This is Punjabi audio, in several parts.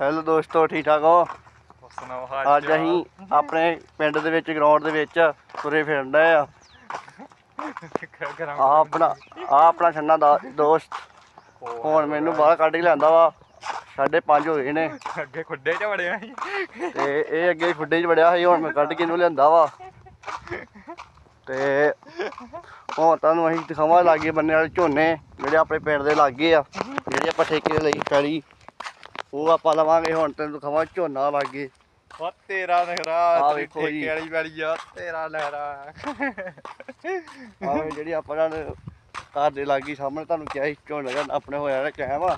ਹੈਲੋ ਦੋਸਤੋ ਠੀਕ ਠਾਕ ਹੋ ਸੁਣਾਓ ਅੱਜ ਅਸੀਂ ਆਪਣੇ ਪਿੰਡ ਦੇ ਵਿੱਚ ਗਰਾਊਂਡ ਦੇ ਵਿੱਚ ਤੁਰੇ ਫਿਰਨ ਡਏ ਆ। ਆ ਆਪਣਾ ਆ ਆਪਣਾ ਛੰਨਾ ਦਾ ਦੋਸਤ। ਹੁਣ ਮੈਨੂੰ ਬਾਹਰ ਕੱਢ ਕੇ ਲਿਆਂਦਾ ਵਾ। ਸਾਢੇ ਪੰਜ ਹੋ ਗਏ ਨੇ। ਅੱਗੇ ਖੁੱਡੇ ਚ ਵੜਿਆ ਸੀ। ਤੇ ਇਹ ਅੱਗੇ ਖੁੱਡੇ 'ਚ ਵੜਿਆ ਸੀ ਹੁਣ ਮੈਂ ਕੱਢ ਕੇ ਇਹਨੂੰ ਲਿਆਂਦਾ ਵਾ। ਤੇ ਹੁਣ ਤੁਹਾਨੂੰ ਅਸੀਂ ਦਿਖਾਵਾਂ ਲਾਗੇ ਬੰਨੇ ਵਾਲੇ ਝੋਨੇ ਜਿਹੜੇ ਆਪਣੇ ਪਿੰਡ ਦੇ ਲਾਗੇ ਆ ਜਿਹੜੇ ਆਪਾਂ ਠੇਕੇ ਲਈ ਪੈਲੀ। ਉਹ ਆਪਾਂ ਲਵਾਂਗੇ ਹੁਣ ਤੈਨੂੰ ਦਿਖਾਵਾਂ ਝੋਨਾ ਲਾਗੇ ਉਹ ਤੇਰਾ ਨਖਰਾ ਆਹ ਤੇਰੀ ਵੇਖੋ ਜੀ। ਠੇਕੇ ਵਾਲੀ ਵਾਲੀ ਆ ਤੇਰਾ ਨਖਰਾ। ਆਵੇ ਜਿਹੜੀ ਆਪਾਂ ਨਾਲ ਘਰ ਦੇ ਲਾਗੇ ਸਾਹਮਣੇ ਤੁਹਾਨੂੰ ਕਿਹਾ ਸੀ ਝੋਨਾ ਦਾ ਆਪਣੇ ਹੋਇਆ ਰੱਖਿਆ ਵਾ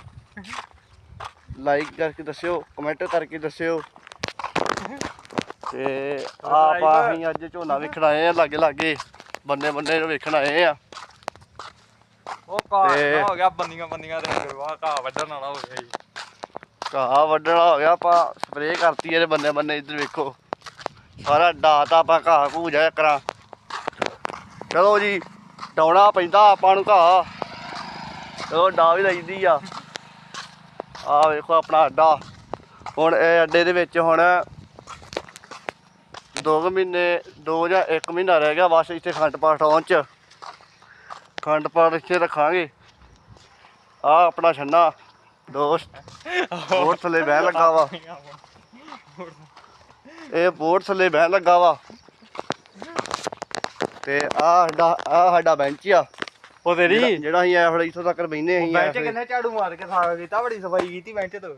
ਲਾਈਕ ਕਰਕੇ ਦੱਸਿਓ ਕਮੈਂਟ ਕਰਕੇ ਦੱਸਿਓ। ਤੇ ਆਪਾਂ ਅਸੀਂ ਅੱਜ ਝੋਨਾ ਵੇਖਣ ਆਏ ਆ ਲਾਗੇ ਲਾਗੇ ਬੰਨੇ ਬੰਨੇ ਨੂੰ ਵੇਖਣ ਆਏ ਆ। ਉਹ ਤੇ- ਨਾ ਹੋ ਗਿਆ ਬੰਦੀਆਂ ਬੰਦੀਆਂ ਦੇ ਕਰਵਾ ਘਾਹ ਵੱਢਣ ਵਾਲਾ ਹੋ ਗਿਆ ਜੀ। ਘਾਹ ਵੱਢਣਾ ਹੋ ਗਿਆ, ਆਪਾਂ ਸਪਰੇਅ ਕਰਤੀ ਇਹਦੇ ਬੰਨੇ ਬੰਨੇ ਇੱਧਰ ਵੇਖੋ। ਸਾਰਾ ਡਾਤਾ ਆਪਾਂ ਘਾਹ ਘੂ ਜਾ ਕਰਾਂ ਚਲੋ ਜੀ, ਡਾਉਣਾ ਪੈਂਦਾ ਆਪਾਂ ਨੂੰ ਘਾਹ। ਚਲੋ ਡਾ ਵੀ ਲਈਦੀ ਆ। ਆ ਵੇਖੋ ਆਪਣਾ ਅੱਡਾ। ਹੁਣ ਇਹ ਅੱਡੇ ਦੇ ਵਿੱਚ ਹੁਣ 2 ਮਹੀਨੇ 2 ਜਾਂ 1 ਮਹੀਨਾ ਰਹਿ ਗਿਆ ਬਸ ਇੱਥੇ ਖੰਡ ਪਾਠ ਆਉਣ ਚ। ਖੰਡ ਪਾਠ ਇੱਥੇ ਰੱਖਾਂਗੇ। ਆ ਆਪਣਾ ਛੰਨਾ। ਦੋਸਤ ਬੋਰ ਥੱਲੇ ਬਹਿ ਲੱਗਾ ਵਾ। ਇਹ ਬੋਰ ਥੱਲੇ ਬਹਿ ਲੱਗਾ ਵਾ। ਤੇ ਆ ਸਾਡਾ ਆ ਸਾਡਾ ਬੈਂਚ ਆ। ਉਹ ਜਿਹੜਾ- ਜਿਹੜਾ ਅਸੀਂ ਐ ਫੜੇ ਇੱਥੋਂ ਤੱਕ ਬੈਠਨੇ ਅਸੀਂ ਬੈਂਚ ਕਿੰਨੇ ਝਾੜੂ ਮਾਰ ਕੇ ਸਾਗ ਕੀਤਾ? ਬੜੀ ਸਫ਼ਾਈ ਕੀਤੀ ਬੈਂਚ ਤੋਂ।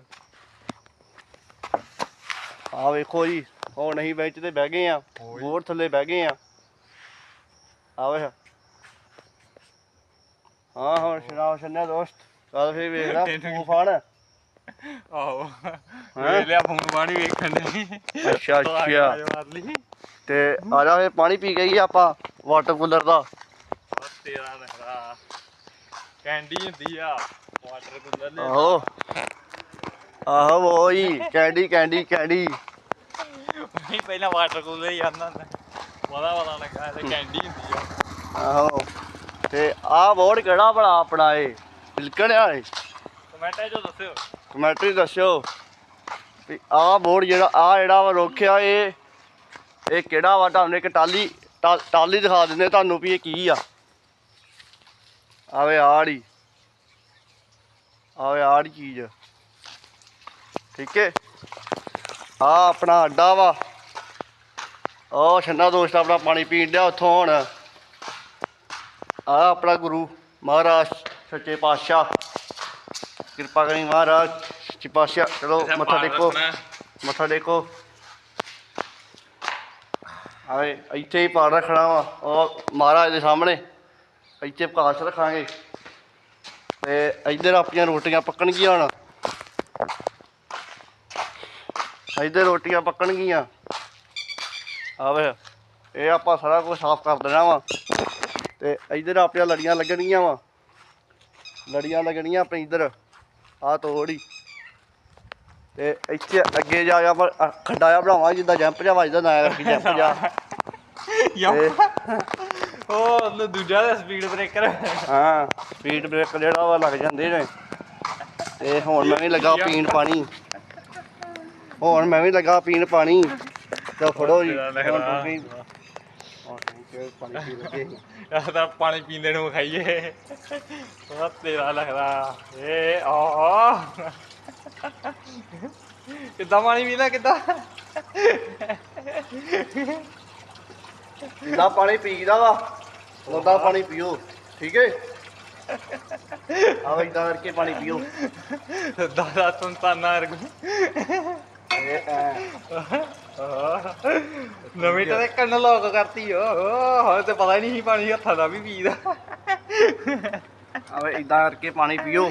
ਆ ਵੇਖੋ ਜੀ ਹੁਣ ਅਸੀਂ ਬੈਂਚ ਤੇ ਬਹਿ ਗਏ ਆ। ਬੋਰ ਥੱਲੇ ਬਹਿ ਗਏ ਆ। ਆ ਵੇ ਹਾਂ ਹੁਣ ਸੁਣਾਓ ਛੰਨਿਆ ਦੋਸਤ। ਚੱਲ ਫੇਰ ਵੇਖ ਲੈ ਤੂੰ ਫੜ ਆਹੋ? ਵੇਖ ਲਿਆ ਫੋਨ ਬਾਣੀ ਵੇਖਣ ਦੇ ਅੱਛਾ ਅੱਛਾ। ਤੇ ਆ ਜਾ ਫੇਰ ਪਾਣੀ ਪੀ ਗਈ ਆਪਾਂ ਵਾਟਰ ਕੂਲਰ ਦਾ। ਉਹ ਤੇਰਾ ਨਖਰਾ ਕੈਂਡੀ ਹੁੰਦੀ ਆ ਵਾਟਰ ਕੂਲਰ ਲੈ ਆਹੋ। ਆਹੋ ਵੋਈ ਕੈਂਡੀ ਕੈਂਡੀ ਕੈਂਡੀ। ਨਹੀਂ ਪਹਿਲਾਂ ਵਾਟਰ ਕੂਲਰ ਹੀ ਆਂਦਾ ਹੁੰਦਾ। ਪਤਾ ਪਤਾ ਲੱਗਾ ਕੈਂਡੀ ਹੁੰਦੀ ਆ। ਆਹੋ। ਤੇ ਆਹ ਬੋਰਡ ਕਿਹੜਾ ਬੜਾ ਆਪਣਾ ਏ? ਬਿਲਕਣ ਆ ਏ ਕਮੈਂਟਾਂ 'ਚ ਦੱਸਿਓ। ਕਮੈਂਟਰੀ ਦੱਸਿਓ ਵੀ ਆਹ ਬੋਰਡ ਜਿਹੜਾ ਆ ਜਿਹੜਾ ਵਾ ਰੋਖਿਆ ਇਹ ਇਹ ਕਿਹੜਾ ਵਾ? ਤੁਹਾਨੂੰ ਇੱਕ ਟਾਲੀ ਟਾਲੀ ਦਿਖਾ ਦਿੰਦੇ ਤੁਹਾਨੂੰ ਵੀ ਇਹ ਕੀ ਆ। ਆਵੇ ਆੜੀ ਆਵੇ ਆੜੀ ਚੀਜ਼। ਠੀਕ ਹੈ? ਆ ਆਪਣਾ ਅੱਡਾ ਵਾ। ਉਹ ਛੰਨਾ ਦੋਸਤ ਆਪਣਾ ਪਾਣੀ ਪੀਣ ਡਿਆ ਉੱਥੋਂ ਹੁਣ। ਆ ਆਪਣਾ ਗੁਰੂ ਮਹਾਰਾਜ ਸੱਚੇ ਪਾਤਸ਼ਾਹ। ਕਿਰਪਾ ਕਰੀ ਮਹਾਰਾਜ ਸੱਚੇ ਪਾਤਸ਼ਾਹ। ਚਲੋ ਮੱਥਾ ਟੇਕੋ। ਮੱਥਾ ਟੇਕੋ। ਆਏ ਇੱਥੇ ਹੀ ਪਾੜ ਰੱਖਣਾ ਵਾ। ਉਹ ਮਹਾਰਾਜ ਦੇ ਸਾਹਮਣੇ। ਇੱਥੇ ਪ੍ਰਕਾਸ਼ ਰੱਖਾਂਗੇ। ਤੇ ਇੱਧਰ ਆਪਣੀਆਂ ਰੋਟੀਆਂ ਪੱਕਣਗੀਆਂ ਹੁਣ। ਇੱਧਰ ਰੋਟੀਆਂ ਪੱਕਣਗੀਆਂ। ਆਵੇ ਇਹ ਆਪਾਂ ਸਾਰਾ ਕੁਝ ਸਾਫ਼ ਕਰ ਦੇਣਾ ਵਾ। ਤੇ ਇੱਧਰ ਆਪਣੀਆਂ ਲੜੀਆਂ ਲੱਗਣਗੀਆਂ ਵਾ। ਲੜੀਆਂ ਲੱਗਣੀਆਂ ਆਪਣੇ ਇੱਧਰ। ਆਹ ਤੋੜੀ। ਤੇ ਇੱਥੇ ਅੱਗੇ ਜਾ ਕੇ ਆਪਾਂ ਅ- ਖੱਡਾ ਜਿਹਾ ਬਣਾਵਾਂਗੇ ਜਿੱਦਾਂ ਜੰਪ ਜਾ ਵੱਜਦਾ ਨਾ ਕਰਕੇ ਜੰਪ ਜਾ ਉਹ ਉਹਨੂੰ ਦੂਜਾ ਦਾ ਸਪੀਡ ਬ੍ਰੇਕਰ ਹਾਂ ਸਪੀਡ ਬ੍ਰੇਕ ਜਿਹੜਾ ਵਾ ਲੱਗ ਜਾਂਦੇ ਨੇ। ਤੇ ਹੁਣ ਮੈਂ ਵੀ ਲੱਗਾ ਪੀਣ ਪਾਣੀ। ਹੁਣ ਮੈਂ ਵੀ ਲੱਗਾ ਪੀਣ ਪਾਣੀ। ਤੇ ਫੜੋ ਜੀ। ਹੁਣ ਤੁਸੀਂ ਤੁਸੀਂ ਪਾਣੀ ਪੀ ਲਗੇ ਪਾਣੀ ਪੀਂਦੇ ਨੂੰ ਖਾਈਏ। ਉਹ ਤੇਰਾ ਲੱਗਦਾ। ਏ ਆ ਕਿੱਦਾਂ ਪਾਣੀ ਪੀਂਦਾ ਕਿੱਦਾਂ? ਜਿੱਦਾਂ ਪਾਣੀ ਪੀਦਾ ਵਾ ਉਦਾਂ ਪਾਣੀ ਪੀਓ ਠੀਕ ਹੈ ਆਹ ਇਦਾਂ ਕਰਕੇ ਪਾਣੀ ਪੀਓ। ਦਾਦਾ ਸੰਤਾਨਾ ਅਰਗੂ ਇਹ ਐਂ। ਨਵੀਂ ਤਾਂ ਕੰਨ ਲੋਕ ਕਰਤੀ ਓ ਹਾਂ ਤੇ ਪਤਾ ਹੀ ਨਹੀਂ ਸੀ ਪਾਣੀ ਹੱਥਾਂ ਦਾ ਵੀ ਪੀਦਾ। ਆਵੇ ਇਦਾਂ ਕਰਕੇ ਪਾਣੀ ਪੀਓ।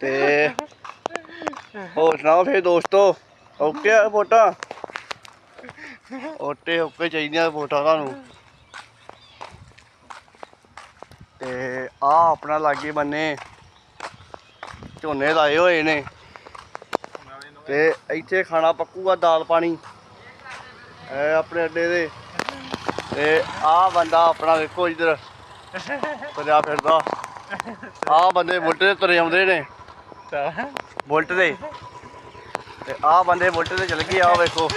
ਤੇ ਹੋਰ ਸੁਣਾਓ ਫੇਰ ਦੋਸਤੋ? ਓਕੇ ਆ ਵੋਟਾਂ? ਓਟੇ ਓਕੇ ਚਾਹੀਦੀਆਂ ਵੋਟਾਂ ਤੁਹਾਨੂੰ। ਤੇ ਆ ਆਪਣਾ ਲਾਗੇ ਬੰਨੇ ਝੋਨੇ ਲਾਏ ਹੋਏ ਨੇ। ਤੇ ਇੱਥੇ ਖਾਣਾ ਪੱਕੂਗਾ ਦਾਲ ਪਾਣੀ। ਇਹ ਆਪਣੇ ਅੱਡੇ ਦੇ। ਤੇ ਆ ਬੰਦਾ ਆਪਣਾ ਵੇਖੋ ਇਧਰ। ਤੁਰਿਆ ਫਿਰਦਾ। ਆ ਬੰਦੇ ਬੁਲਟ ਬੁੱਢੇ ਤੁਰੇ ਆਉਂਦੇ ਨੇ। ਬੁਲਟ ਦੇ। ਤੇ ਆਹ ਬੰਦੇ ਬੁਲਟ ਤੇ ਚਲ ਗਏ, ਆ ਵੇਖੋ।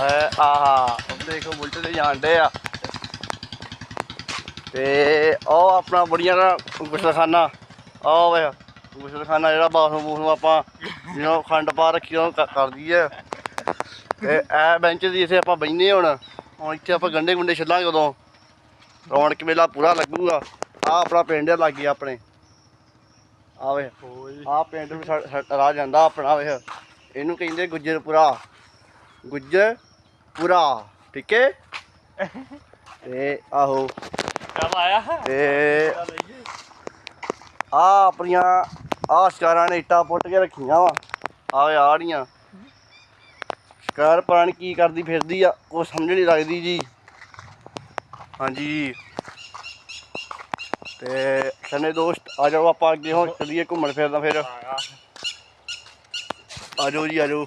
ਐ ਆਹਾ ਦੇਖੋ ਬੁਲਟ ਤੇ ਜਾਂਦੇ ਆ। ਤੇ ਉਹ ਆਪਣਾ ਬੜੀਆਂ ਦਾ ਗੁਸਲਖਾਨਾ ਆਹ ਵੇ। ਗੁਸਲਖਾਨਾ ਜਿਹੜਾ ਬਾਥਰੂਮ ਬੂਥਰੂਮ ਆਪਾਂ ਜਿਹਨੂੰ ਖੰਡ ਪਾ ਰੱਖੀ ਉਹ ਕ- ਕਰਦੀ ਹੈ ਤੇ ਇਹ ਬੈਂਚ ਦੀ ਇੱਥੇ ਆਪਾਂ ਬੈਠਨੇ ਹੁਣ। ਹੁਣ ਇੱਥੇ ਆਪਾਂ ਗੰਡੇ ਗੁੰਡੇ ਛੱਲਾਂਗੇ ਉਦੋਂ। ਰੌਣਕ ਮੇਲਾ ਪੂਰਾ ਲੱਗੂਗਾ। ਆ ਆਪਣਾ ਪਿੰਡ ਲਾਗੇ ਆਪਣੇ। ਆਵੇ ਓਏ। ਆ ਪਿੰਡ ਸਾ- ਸਾ- ਰਾਹ ਜਾਂਦਾ ਆਪਣਾ ਵੇਖ। ਇਹਨੂੰ ਕਹਿੰਦੇ ਗੁੱਜਰਪੁਰਾ। ਗੁੱਜਰਪੁਰਾ ਠੀਕ ਹੈ ਤੇ ਆਹੋ। ਚੱਲ ਆਇਆ। ਤੇ ਆ ਆਪਣੀਆਂ ਆਹ ਸ਼ਿਕਾਰਾਂ ਨੇ ਇੱਟਾਂ ਪੁੱਟ ਕੇ ਰੱਖੀਆਂ ਵਾ। ਆਵੇ ਆੜੀਆਂ ਸ਼ਿਕਾਰ ਪਤਾ ਕੀ ਕਰਦੀ ਫਿਰਦੀ ਆ, ਉਹ ਸਮਝ ਨਹੀਂ ਲੱਗਦੀ ਜੀ। ਹਾਂਜੀ। ਤੇ ਸਨੇ ਦੋਸਤ, ਆ ਜਾਓ ਆਪਾਂ ਅੱਗੇ ਹੁਣ ਚੱਲੀਏ ਘੁੰਮਣ ਫਿਰਦਾ ਫਿਰ। ਆ ਜਾਓ ਜੀ, ਆ ਜਾਓ।